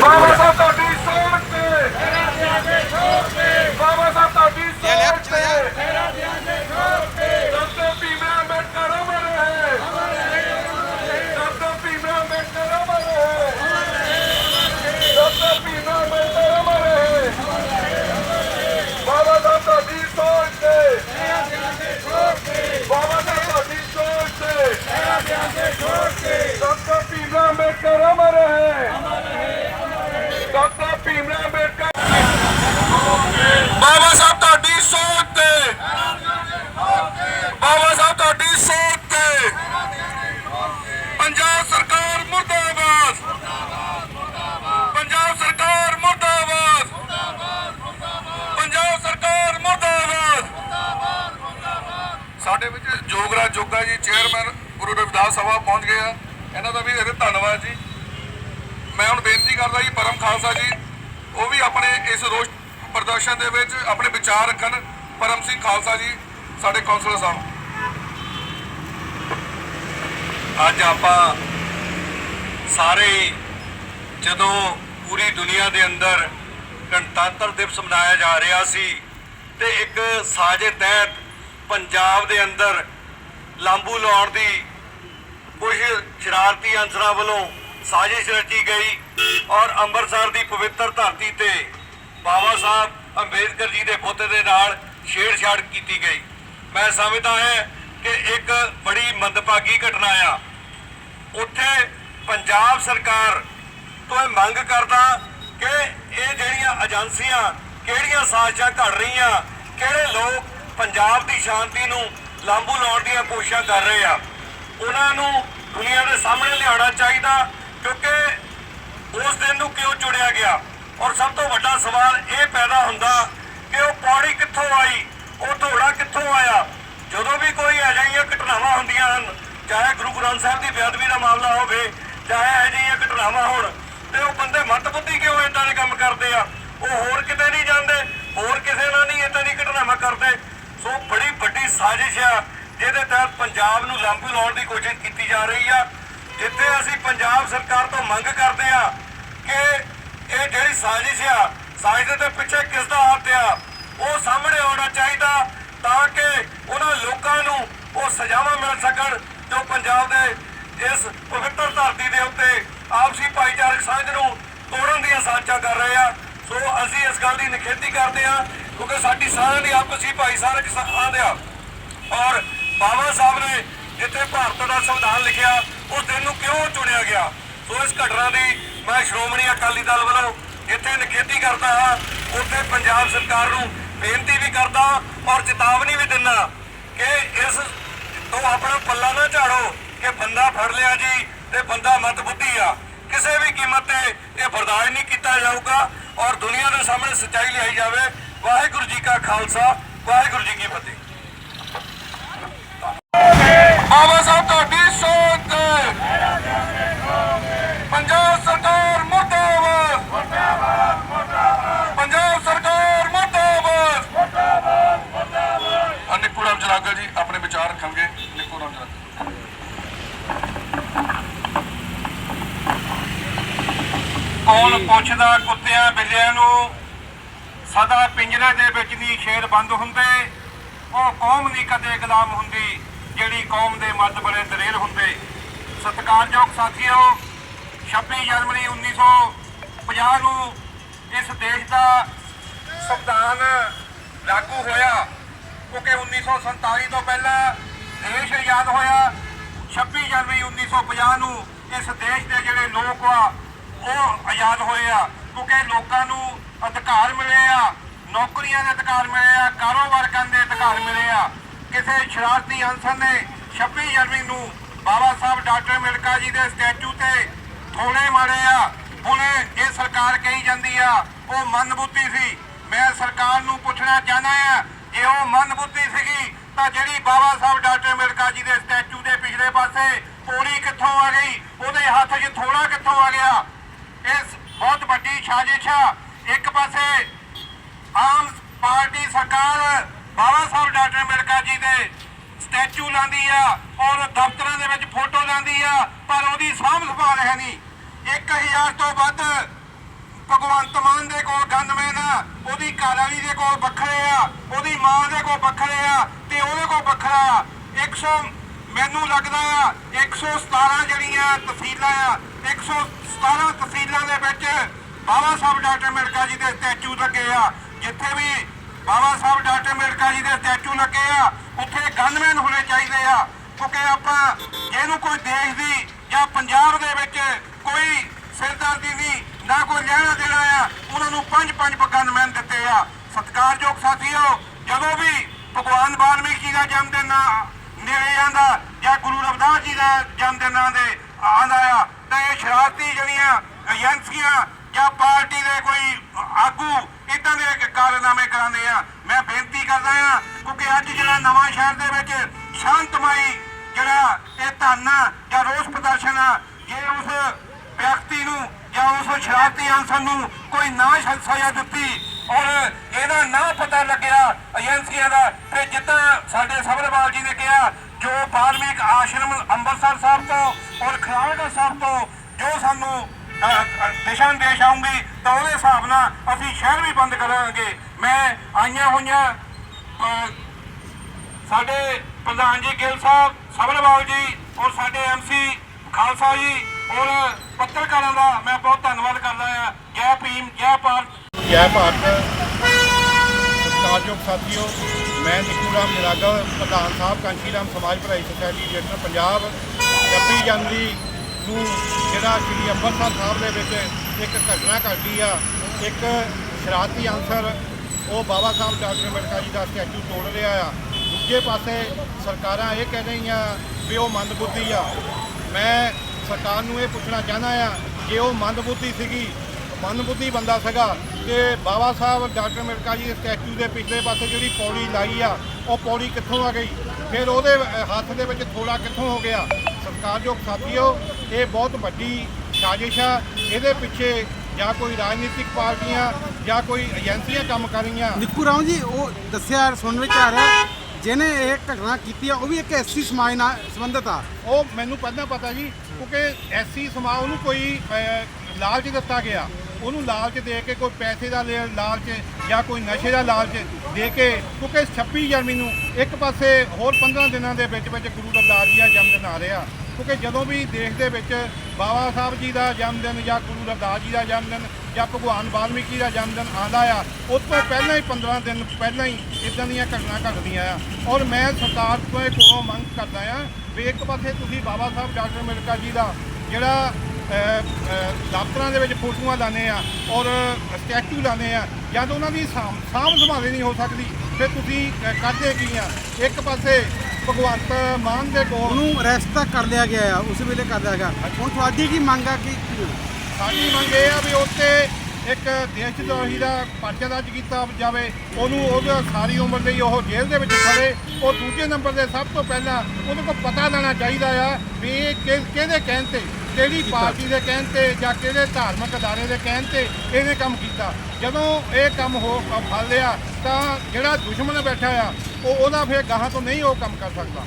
ਬਾਬਾ ਸਾਹਿਬ ਤੁਹਾਡੀ ਸੋਚ ਤੇ ਬਾਬਾ ਸਾਹਿਬ ਤੁਹਾਡੀ ਸੋਚ ਤੇ ਡਾਕਟਰ ਭੀਮਰਾਵ ਅੰਬੇਡਕਰ ਅਮਰ ਹੈ ਡਾਕਟਰ ਭੀਮਰਾਵ ਅੰਬੇਡਕਰ ਅਮਰ ਹੈ ਡਾਕਟਰ ਭੀਮਰਾਵ ਅੰਬੇਡਕਰ ਅਮਰ ਹੈ ਬਾਬਾ ਸਾਹਿਬ ਤੁਹਾਡੀ ਸੋਚ ਤੇ ਬਾਬਾ ਸਾਹਿਬ ਤੁਹਾਡੀ ਸੋਚ ਤੇ ਡਾਕਟਰ ਭੀਮਰਾਵ ਅੰਬੇਡਕਰ ਅਮਰ ਹੈ ਡਾਕਟਰ ਭੀਮਰਾਵ ਅੰਬੇਡਕਰ ਬਾਬਾ ਸਾਹਿਬ ਤੁਹਾਡੀ ਸੋਚ ਤੇ ਬਾਬਾ ਸਾਹਿਬ ਤੁਹਾਡੀ ਸੋਚ ਤੇ ਪੰਜਾਬ ਸਰਕਾਰ ਮੁਰਦਾਬਾਦ ਪੰਜਾਬ ਸਰਕਾਰ ਮੁਰਦਾਬਾਦ ਪੰਜਾਬ ਸਰਕਾਰ ਮੁਰਦਾਬਾਦ ਸਾਡੇ ਵਿੱਚ ਜੋਗਰਾਜ ਜੋਗਾ ਜੀ ਚੇਅਰਮੈਨ ਗੁਰੂ ਰਵਿਦਾਸ ਸਭਾ ਪਹੁੰਚ ਗਏ ਆ। ਇਹਨਾਂ ਦਾ ਵੀ ਇਹਦੇ ਧੰਨਵਾਦ ਜੀ। ਮੈਂ ਹੁਣ ਬੇਨਤੀ ਕਰਦਾ ਜੀ, ਪਰਮ ਖਾਲਸਾ ਜੀ, ਉਹ ਵੀ ਆਪਣੇ ਇਸ ਰੋਸ ਪ੍ਰਦਰਸ਼ਨ ਦੇ ਵਿੱਚ ਆਪਣੇ ਵਿਚਾਰ ਰੱਖਣ। ਪਰਮ ਸਿੰਘ ਖਾਲਸਾ ਜੀ, ਸਾਡੇ ਕੌਂਸਲਰ ਸਾਹਿਬ। ਅੱਜ ਆਪਾਂ ਸਾਰੇ ਹੀ ਜਦੋਂ ਪੂਰੀ ਦੁਨੀਆ ਦੇ ਅੰਦਰ ਗਣਤੰਤਰ ਦਿਵਸ ਮਨਾਇਆ ਜਾ ਰਿਹਾ ਸੀ ਤੇ ਇੱਕ ਸਾਜ਼ੇ ਤਹਿਤ ਪੰਜਾਬ ਦੇ ਅੰਦਰ ਲਾਂਬੂ ਲਾਉਣ ਦੀ ਕੁਝ ਸ਼ਰਾਰਤੀ ਅੰਸਰਾਂ ਵੱਲੋਂ ਸਾਜ਼ਿਸ਼ ਰਚੀ ਗਈ ਔਰ ਅੰਮ੍ਰਿਤਸਰ ਦੀ ਪਵਿੱਤਰ ਧਰਤੀ ਤੇ ਬਾਬਾ ਸਾਹਿਬ ਅੰਬੇਦਕਰ ਜੀ ਦੇ ਬੁੱਤ ਦੇ ਨਾਲ ਛੇੜਛਾੜ ਕੀਤੀ ਗਈ। ਮੈਂ ਸਮਝਦਾ ਹੈ ਕਿ ਇੱਕ ਬੜੀ ਮੰਦਭਾਗੀ ਘਟਨਾ ਆ। ਉੱਥੇ ਪੰਜਾਬ ਸਰਕਾਰ ਤੋਂ ਇਹ ਮੰਗ ਕਰਦਾ ਕਿ ਇਹ ਜਿਹੜੀਆਂ ਏਜੰਸੀਆਂ ਕਿਹੜੀਆਂ ਸਾਜ਼ਿਸ਼ਾਂ ਘੜ ਰਹੀਆਂ, ਕਿਹੜੇ ਲੋਕ ਪੰਜਾਬ ਦੀ ਸ਼ਾਂਤੀ ਨੂੰ ਲਾਂਬੂ ਲਾਉਣ ਦੀਆਂ ਕੋਸ਼ਿਸ਼ਾਂ ਕਰ ਰਹੇ ਆ। ਉਹਨਾਂ ਨੂੰ ਦੁਨੀਆ ਦੇ ਸਾਹਮਣੇ ਲਿਆਉਣਾ ਚਾਹੀਦਾ, ਕਿਉਂਕਿ ਉਸ ਦਿਨ ਨੂੰ ਕਿਉਂ ਚੁਣਿਆ ਗਿਆ? ਔਰ ਸਭ ਤੋਂ ਵੱਡਾ ਸਵਾਲ ਇਹ ਪੈਦਾ ਹੁੰਦਾ ਕਿ ਉਹ ਪੌੜੀ ਕਿੱਥੋਂ ਆਈ, ਉਹ ਧੋੜਾ ਕਿੱਥੋਂ ਆਇਆ? ਜਦੋਂ ਵੀ ਕੋਈ ਅਜਿਹੀਆਂ ਘਟਨਾਵਾਂ ਹੁੰਦੀਆਂ ਹਨ, ਚਾਹੇ ਗੁਰੂ ਗ੍ਰੰਥ ਸਾਹਿਬ ਦੀ ਬੇਅਦਬੀ ਦਾ ਮਾਮਲਾ ਹੋਵੇ, ਚਾਹੇ ਅਜਿਹੀਆਂ ਘਟਨਾਵਾਂ ਹੋਣ, ਤੇ ਉਹ ਬੰਦੇ ਮੱਤਬੁੱਧੀ ਕਿਉਂ ਏਦਾਂ ਦੇ ਕੰਮ ਕਰਦੇ ਆ? ਉਹ ਹੋਰ ਕਿਤੇ ਨਹੀਂ ਜਾਂਦੇ, ਹੋਰ ਕਿਸੇ ਨਾਲ ਨਹੀਂ ਏਦਾਂ ਦੀ ਘਟਨਾਵਾਂ ਕਰਦੇ? ਸੋ ਬੜੀ ਵੱਡੀ ਸਾਜ਼ਿਸ਼ ਆ, ਜਿਹਦੇ ਤਹਿਤ ਪੰਜਾਬ ਨੂੰ ਲਾਂਬੂ ਲਾਉਣ ਦੀ ਕੋਸ਼ਿਸ਼ ਕੀਤੀ ਜਾ ਰਹੀ ਆ, ਜਿੱਥੇ ਅਸੀਂ ਪੰਜਾਬ ਸਰਕਾਰ ਤੋਂ ਮੰਗ ਕਰਦੇ ਆ ਕਿ ਇਹ ਜਿਹੜੀ ਸਾਜ਼ਿਸ਼ ਆ, ਸਾਜ਼ਿਸ਼ ਦੇ ਪਿੱਛੇ ਕਿਸ ਦਾ ਹੱਥ ਆ, ਉਹ ਸਾਹਮਣੇ ਆਉਣਾ ਚਾਹੀਦਾ ਤਾਂ ਕਿ ਉਹਨਾਂ ਲੋਕਾਂ ਨੂੰ ਉਹ ਸਜ਼ਾਵਾਂ ਮਿਲ ਸਕਣ ਜੋ ਪੰਜਾਬ ਦੇ ਇਸ ਪਵਿੱਤਰ ਧਰਤੀ ਦੇ ਉੱਤੇ ਆਪਸੀ ਭਾਈਚਾਰਕ ਸਾਂਝ ਨੂੰ ਤੋੜਨ ਦੀਆਂ ਸਾਂਝਾਂ ਕਰ ਰਹੇ ਆ। ਸੋ ਅਸੀਂ ਇਸ ਗੱਲ ਦੀ ਨਿਖੇਧੀ ਕਰਦੇ ਹਾਂ, ਕਿਉਂਕਿ ਸਾਡੀ ਸਾਰਿਆਂ ਦੀ ਆਪਸੀ ਭਾਈਚਾਰਕ ਸਾਂਝ ਆ। ਔਰ ਬਾਬਾ ਸਾਹਿਬ ਨੇ ਜਿੱਥੇ ਭਾਰਤ ਦਾ ਸੰਵਿਧਾਨ ਲਿਖਿਆ, ਉਸ ਦਿਨ ਨੂੰ ਕਿਉਂ ਚੁਣਿਆ ਗਿਆ? ਸੋ ਇਸ ਘਟਨਾ ਦੀ ਮੈਂ ਸ਼੍ਰੋਮਣੀ ਅਕਾਲੀ ਦਲ ਵੱਲੋਂ ਜਿੱਥੇ ਨਿਖੇਧੀ ਕਰਦਾ ਹਾਂ, ਉੱਥੇ ਪੰਜਾਬ ਸਰਕਾਰ ਨੂੰ ਬੇਨਤੀ ਵੀ ਕਰਦਾ ਔਰ ਚੇਤਾਵਨੀ ਵੀ ਦਿੰਦਾ ਕਿ ਇਸ ਤੋਂ ਆਪਣਾ ਪੱਲਾ ਨਾ ਝਾੜੋ ਕਿ ਬੰਦਾ ਫੜ ਲਿਆ ਜੀ ਤੇ ਬੰਦਾ ਮਤ ਬੁੱਧੀ ਆ। ਕਿਸੇ ਵੀ ਕੀਮਤ ਤੇ ਇਹ ਬਰਦਾਸ਼ਤ ਨਹੀਂ ਕੀਤਾ ਜਾਊਗਾ। ਔਰ ਦੁਨੀਆ ਦੇ ਸਾਹਮਣੇ ਸੱਚਾਈ ਲਿਆਈ ਜਾਵੇ। ਵਾਹਿਗੁਰੂ ਜੀ ਕਾ ਖਾਲਸਾ, ਵਾਹਿਗੁਰੂ ਜੀ ਕੀ ਫਤਿਹ। ਬਾਬਾ ਸਾਹਿਬ ਤੁਹਾਡੀ ਸੋਚ ਤੇ ਪੰਜਾਬ ਸਰਕਾਰ ਮੁਰਦਾਬਾਦ ਪੰਜਾਬ ਸਰਕਾਰ ਮੁਰਦਾਬਾਦ ਮੁਰਦਾਬਾਦ ਨਿੱਕੂ ਰਾਮ ਜਲਾਗਲ ਜੀ ਆਪਣੇ ਵਿਚਾਰ ਰੱਖਣਗੇ ਨਿੱਕੂ ਰਾਮ ਜਲਾਗਲ ਕੌਣ ਪੁੱਛਦਾ, ਕੁੱਤਿਆਂ, ਬਿੱਲਿਆਂ ਨੂੰ? ਸਦਾ ਪਿੰਜਰੇ ਦੇ ਵਿੱਚ ਦੀ ਸ਼ੇਰ ਬੰਦ ਹੁੰਦੇ। ਉਹ ਕੌਮ ਨਹੀਂ ਕਦੇ ਗੁਲਾਮ ਹੁੰਦੀ, ਜਿਹੜੀ ਕੌਮ ਦੇ ਮਰਦ ਬੜੇ ਦਲੇਰ ਹੁੰਦੇ। ਸਤਿਕਾਰਯੋਗ ਸਾਥੀਓ 26 ਜਨਵਰੀ 1950 ਨੂੰ ਇਸ ਦੇਸ਼ ਦਾ ਸੰਵਿਧਾਨ ਲਾਗੂ ਹੋਇਆ, ਕਿਉਂਕਿ 1947 ਤੋਂ ਪਹਿਲਾਂ ਦੇਸ਼ ਆਜ਼ਾਦ ਹੋਇਆ। 26 ਜਨਵਰੀ 1950 ਨੂੰ ਇਸ ਦੇਸ਼ ਦੇ ਜਿਹੜੇ ਲੋਕ ਆ ਉਹ ਆਜ਼ਾਦ ਹੋਏ ਆ, ਕਿਉਂਕਿ ਲੋਕਾਂ ਨੂੰ ਅਧਿਕਾਰ ਮਿਲੇ ਆ, ਨੌਕਰੀਆਂ ਦੇ ਅਧਿਕਾਰ ਮਿਲੇ ਆ, ਕਾਰੋਬਾਰ ਕਰਨ ਦੇ ਅਧਿਕਾਰ ਮਿਲੇ ਆ। ਕਿਸੇ ਸ਼ਰਾਰਤੀ ਅਨਸਰ ਨੇ 26 ਜਨਵਰੀ ਨੂੰ ਬਾਬਾ ਸਾਹਿਬ ਡਾਕਟਰ ਅੰਬੇਡਕਰ ਜੀ ਦੇ ਸਟੈਚੂ ਤੇ ਥੋੜੇ ਮਾਰੇ ਆ। ਹੁਣ ਇਹ ਸਰਕਾਰ ਕਹੀ ਜਾਂਦੀ ਆ, ਉਹ ਮਨਬੁੱਧੀ ਸੀ। ਮੈਂ ਸਰਕਾਰ ਨੂੰ ਪੁੱਛਣਾ ਚਾਹੁੰਦਾ ਆ, ਜੇ ਉਹ ਮਨਬੁੱਧੀ ਸੀਗੀ, ਤਾਂ ਜਿਹੜੀ ਬਾਬਾ ਸਾਹਿਬ ਡਾਕਟਰ ਅੰਬੇਡਕਰ ਜੀ ਦੇ ਸਟੈਚੂ ਦੇ ਪਿਛਲੇ ਪਾਸੇ ਪੌੜੀ ਕਿੱਥੋਂ ਆ ਗਈ, ਉਹਦੇ ਹੱਥ 'ਚ ਥੋੜਾ ਕਿੱਥੋਂ ਆ ਗਿਆ? ਇਸ ਬਹੁਤ ਵੱਡੀ ਸਾਜ਼ਿਸ਼ ਆ। ਇੱਕ ਪਾਸੇ ਆਮ ਪਾਰਟੀ ਸਰਕਾਰ ਬਾਬਾ ਸਾਹਿਬ ਡਾਕਟਰ ਅੰਬੇਡਕਰ ਜੀ ਦੇ ਸਟੈਚੂ ਲਾਂਦੀ ਆ ਔਰ ਦਫ਼ਤਰਾਂ ਦੇ ਵਿੱਚ ਫੋਟੋ ਲਾਂਦੀ ਆ, ਪਰ ਉਹਦੀ ਸਾਂਭ ਸੰਭਾਲ ਹੈ ਨਹੀਂ। 1000 ਤੋਂ ਵੱਧ ਭਗਵੰਤ ਮਾਨ ਦੇ ਕੋਲ ਗਨਮੈਨ ਆ, ਉਹਦੀ ਘਰ ਦੇ ਕੋਲ ਵੱਖਰੇ ਆ, ਉਹਦੀ ਮਾਂ ਦੇ ਕੋਲ ਵੱਖਰੇ ਆ ਤੇ ਉਹਦੇ ਕੋਲ ਵੱਖਰਾ ਆ। 100 ਮੈਨੂੰ ਲੱਗਦਾ ਆ 117 ਜਿਹੜੀਆਂ ਤਫਸੀਲਾਂ ਆ 117 ਤਹਿਸੀਲਾਂ ਦੇ ਵਿੱਚ ਬਾਬਾ ਸਾਹਿਬ ਡਾਕਟਰ ਅੰਬੇਡਕਰ ਜੀ ਦੇ ਸਟੈਚੂ ਲੱਗੇ ਆ। ਜਿੱਥੇ ਵੀ ਬਾਬਾ ਸਾਹਿਬ ਡਾਕਟਰ ਅੰਬੇਡਕਰ ਜੀ ਦੇ ਸਟੈਚੂ ਲੱਗੇ ਆ, ਉੱਥੇ ਗਨਮੈਨ ਹੋਣੇ ਚਾਹੀਦੇ ਆ। ਕਿਉਂਕਿ ਆਪਾਂ ਜਿਹਨੂੰ ਕੋਈ ਦੇਸ਼ ਦੀ ਜਾਂ ਪੰਜਾਬ ਦੇ ਵਿੱਚ ਕੋਈ ਸਿਰਦਰਦੀ ਨਹੀਂ ਨਾ ਕੋਈ ਲੈਣਾ ਦੇਣਾ ਆ, ਉਹਨਾਂ ਨੂੰ ਪੰਜ ਪੰਜ ਗਨਮੈਨ ਦਿੱਤੇ ਆ। ਸਤਿਕਾਰਯੋਗ ਸਾਥੀਓ, ਜਦੋਂ ਵੀ ਭਗਵਾਨ ਵਾਲਮੀਕ ਜੀ ਦਾ ਜਨਮ ਦਿਨ ਨੇੜੇ ਆਂਦਾ ਜਾਂ ਗੁਰੂ ਰਵਿਦਾਸ ਜੀ ਦਾ ਜਨਮ ਦਿਨ ਆਂਦੇ ਆਂਦਾ ਆ ਇਹ ਸ਼ਰਾਰਤੀ ਜਿਹੜੀਆਂ ਏਜੰਸੀਆਂ ਜਾਂ ਪਾਰਟੀ ਦੇ ਕੋਈ ਆਗੂ ਇਦਾਂ ਦੇ ਕਾਰਨਾਮੇ ਕਰਾਉਂਦੇ ਆ। ਮੈਂ ਬੇਨਤੀ ਕਰਦਾ ਆ ਕਿਉਂਕਿ ਅੱਜ ਜਿਹੜਾ ਨਵਾਂ ਸ਼ਹਿਰ ਦੇ ਵਿੱਚ ਸ਼ਾਂਤਮਈ ਜਿਹੜਾ ਇਹ ਧਰਨਾ ਜਾਂ ਰੋਸ ਪ੍ਰਦਰਸ਼ਨ ਆ, ਜੇ ਉਸ ਵਿਅਕਤੀ ਨੂੰ ਜਾਂ ਉਸ ਸ਼ਰਾਰਤੀ ਅੰਸਰ ਨੂੰ ਕੋਈ ਨਾ ਸਜ਼ਾ ਦਿੱਤੀ ਔਰ ਇਹਦਾ ਨਾ ਪਤਾ ਲੱਗਿਆ ਏਜੰਸੀਆਂ ਦਾ, ਤੇ ਜਿੱਦਾਂ ਸਾਡੇ ਸਬਰਵਾਲ ਜੀ ਨੇ ਕਿਹਾ ਜੋ ਬਾਲਮੀਕ ਆਸ਼ਰਮ ਅੰਮ੍ਰਿਤਸਰ ਸਾਹਿਬ ਤੋਂ ਔਰ ਖਰਾੜਾ ਸਾਹਿਬ ਤੋਂ ਜੋ ਸਾਨੂੰ ਦਿਸ਼ਾ ਨਿਰਦੇਸ਼ ਆਉਂਗੀ ਤਾਂ ਉਹਦੇ ਹਿਸਾਬ ਨਾਲ ਅਸੀਂ ਸ਼ਹਿਰ ਵੀ ਬੰਦ ਕਰਾਂਗੇ। ਮੈਂ ਆਈਆਂ ਹੋਈਆਂ ਸਾਡੇ ਪ੍ਰਧਾਨ ਜੀ ਗਿੱਲ ਸਾਹਿਬ ਸਬਰਵਾਲ ਜੀ ਔਰ ਸਾਡੇ ਐਮਸੀ ਖਾਲਸਾ ਜੀ ਔਰ ਪੱਤਰਕਾਰਾਂ ਦਾ ਮੈਂ ਬਹੁਤ ਧੰਨਵਾਦ ਕਰਦਾ ਹਾਂ। ਜੈ ਭੀਮ, ਜੈ ਭਾਰਤ। ਜੈ ਭਾਰਤ। ਸਤਿਕਾਰਯੋਗ ਸਾਥੀਓ ਮੈਂ ਨਿੱਕੂ ਰਾਮ ਨਿਰਾਗਾ ਪ੍ਰਧਾਨ ਸਾਹਿਬ ਕਾਂਸ਼ੀ ਰਾਮ ਸਮਾਜ ਭਲਾਈ ਸੁਸਾਇਟੀ ਜਨਰਲ ਪੰਜਾਬ 26 ਜਨਵਰੀ ਨੂੰ ਜਿਹੜਾ ਸ਼੍ਰੀ ਅੰਮ੍ਰਿਤਸਰ ਸਾਹਿਬ ਦੇ ਵਿੱਚ ਇੱਕ ਘਟਨਾ ਘਟੀ ਆ, ਇੱਕ ਸ਼ਰਾਰਤੀ ਅਨਸਰ, ਉਹ ਬਾਬਾ ਸਾਹਿਬ ਡਾਕਟਰ ਅੰਬੇਡਕਰ ਜੀ ਦਾ ਸਟੈਚੂ ਤੋੜ ਰਿਹਾ ਆ। ਦੂਜੇ ਪਾਸੇ ਸਰਕਾਰਾਂ ਇਹ ਕਹਿ ਰਹੀਆਂ ਵੀ ਉਹ ਮੰਦਬੁੱਧੀ ਆ। ਮੈਂ ਸਰਕਾਰ ਨੂੰ ਇਹ ਪੁੱਛਣਾ ਚਾਹੁੰਦਾ ਆ ਕਿ ਉਹ ਮੰਦਬੁੱਧੀ ਸੀਗੀ। ਮਨਬੁੱਧੀ ਬੰਦਾ ਸੀਗਾ। ਕਿ ਬਾਬਾ ਸਾਹਿਬ ਡਾਕਟਰ ਅੰਬੇਡਕਰ ਜੀ ਸਟੈਚੂ ਦੇ ਪਿਛਲੇ ਪਾਸੇ ਜਿਹੜੀ ਪੌੜੀ ਲਾਈ ਆ ਉਹ ਪੌੜੀ ਕਿੱਥੋਂ ਆ ਗਈ? ਫਿਰ ਉਹਦੇ ਹੱਥ ਦੇ ਵਿੱਚ ਥੋੜਾ ਕਿੱਥੋਂ ਹੋ ਗਿਆ? ਸਰਕਾਰਯੋਗ ਸਾਥੀਓ ਇਹ ਬਹੁਤ ਵੱਡੀ ਸਾਜ਼ਿਸ਼ ਆ। ਇਹਦੇ ਪਿੱਛੇ ਜਾਂ ਕੋਈ ਰਾਜਨੀਤਿਕ ਪਾਰਟੀਆਂ ਜਾਂ ਕੋਈ ਏਜੰਸੀਆਂ ਕੰਮ ਕਰ ਰਹੀਆਂ। ਨਿੱਕੂ ਰਾਮ ਜੀ ਉਹ ਦੱਸਿਆ ਸੁਣਨ ਵਿੱਚ ਆ ਰਿਹਾ ਜਿਹਨੇ ਇਹ ਘਟਨਾ ਕੀਤੀ ਆ ਉਹ ਵੀ ਇੱਕ ਐਸੀ ਸਮਾਜ ਨਾਲ ਸੰਬੰਧਿਤ ਆ। ਉਹ ਮੈਨੂੰ ਪਹਿਲਾਂ ਪਤਾ ਜੀ ਕਿਉਂਕਿ ਐਸੀ ਸਮਾਜ ਉਹਨੂੰ ਕੋਈ ਲਾਲਚ ਦਿੱਤਾ ਗਿਆ। ਉਹਨੂੰ ਲਾਲਚ ਦੇ ਕੇ ਕੋਈ ਪੈਸੇ ਦਾ ਲੇ- ਲਾਲਚ ਜਾਂ ਕੋਈ ਨਸ਼ੇ ਦਾ ਲਾਲਚ ਦੇ ਕੇ, ਕਿਉਂਕਿ 26 ਜਨਵਰੀ ਨੂੰ ਇੱਕ ਪਾਸੇ ਹੋਰ 15 ਦਿਨਾਂ ਦੇ ਵਿੱਚ ਵਿੱਚ ਗੁਰੂ ਰਵਿਦਾਸ ਜੀ ਦਾ ਜਨਮ ਦਿਨ ਆ ਰਿਹਾ। ਕਿਉਂਕਿ ਜਦੋਂ ਵੀ ਦੇਸ਼ ਦੇ ਵਿੱਚ ਬਾਬਾ ਸਾਹਿਬ ਜੀ ਦਾ ਜਨਮ ਦਿਨ ਜਾਂ ਗੁਰੂ ਰਵਿਦਾਸ ਜੀ ਦਾ ਜਨਮ ਦਿਨ ਜਾਂ ਭਗਵਾਨ ਵਾਲਮੀਕੀ ਦਾ ਜਨਮ ਦਿਨ ਆਉਂਦਾ ਆ, ਉਸ ਤੋਂ ਪਹਿਲਾਂ ਹੀ 15 ਦਿਨ ਪਹਿਲਾਂ ਹੀ ਇਦਾਂ ਦੀਆਂ ਘਟਨਾ ਘਟਦੀਆਂ ਆ। ਔਰ ਮੈਂ ਸਰਕਾਰ ਤੋਂ ਇਹ ਕੋਲੋਂ ਮੰਗ ਕਰਦਾ ਆ ਵੀ ਇੱਕ ਪਾਸੇ ਤੁਸੀਂ ਬਾਬਾ ਸਾਹਿਬ ਡਾਕਟਰ ਅੰਬੇਡਕਰ ਜੀ ਦਾ ਜਿਹੜਾ ਦਫ਼ਤਰਾਂ ਦੇ ਵਿੱਚ ਫੋਟੋਆਂ ਲਾਉਂਦੇ ਆ ਔਰ ਸਟੈਚੂ ਲਾਉਂਦੇ ਆ। ਜਦ ਉਹਨਾਂ ਦੀ ਸਾਂਭ ਸਾਂਭ ਸੰਭਾਲ ਨਹੀਂ ਹੋ ਸਕਦੀ ਫਿਰ ਤੁਸੀਂ ਕਰਦੇ ਕੀ ਆ? ਇੱਕ ਪਾਸੇ ਭਗਵੰਤ ਮਾਨ ਦੇ ਕੋਲ ਉਹਨੂੰ ਅਰੈਸਟ ਤਾਂ ਕਰ ਲਿਆ ਗਿਆ ਆ ਉਸ ਵੇਲੇ ਕਰ ਲਿਆ ਗਿਆ। ਹੁਣ ਤੁਹਾਡੀ ਕੀ ਮੰਗ ਆ ਕਿ ਸਾਡੀ ਮੰਗ ਇਹ ਆ ਵੀ ਉੱਤੇ ਇੱਕ ਦੇਸ਼ ਦਰੋਹੀ ਦਾ ਪਰਚਾ ਦਰਜ ਕੀਤਾ ਜਾਵੇ। ਉਹਨੂੰ ਉਹਦਾ ਸਾਰੀ ਉਮਰ ਲਈ ਉਹ ਜੇਲ੍ਹ ਦੇ ਵਿੱਚ ਖੜੇ ਉਹ ਦੂਜੇ ਨੰਬਰ ਦੇ ਸਭ ਤੋਂ ਪਹਿਲਾਂ ਉਹਨੂੰ ਕੋ ਪਤਾ ਲੈਣਾ ਚਾਹੀਦਾ ਆ ਵੀ ਇਹ ਕਿਹਦੇ ਕਹਿਣ ਤੇ ਕਿਹੜੀ ਪਾਰਟੀ ਦੇ ਕਹਿਣ ਤੇ ਜਾਂ ਕਿਹੜੇ ਧਾਰਮਿਕ ਅਦਾਰੇ ਦੇ ਕਹਿਣ ਤੇ ਇਹਨੇ ਕੰਮ ਕੀਤਾ। ਜਦੋਂ ਇਹ ਕੰਮ ਹੋ ਫਲ ਲਿਆ ਤਾਂ ਜਿਹੜਾ ਦੁਸ਼ਮਣ ਬੈਠਾ ਆ, ਉਹ ਉਹਦਾ ਫਿਰ ਗਾਹਾਂ ਤੋਂ ਨਹੀਂ ਉਹ ਕੰਮ ਕਰ ਸਕਦਾ।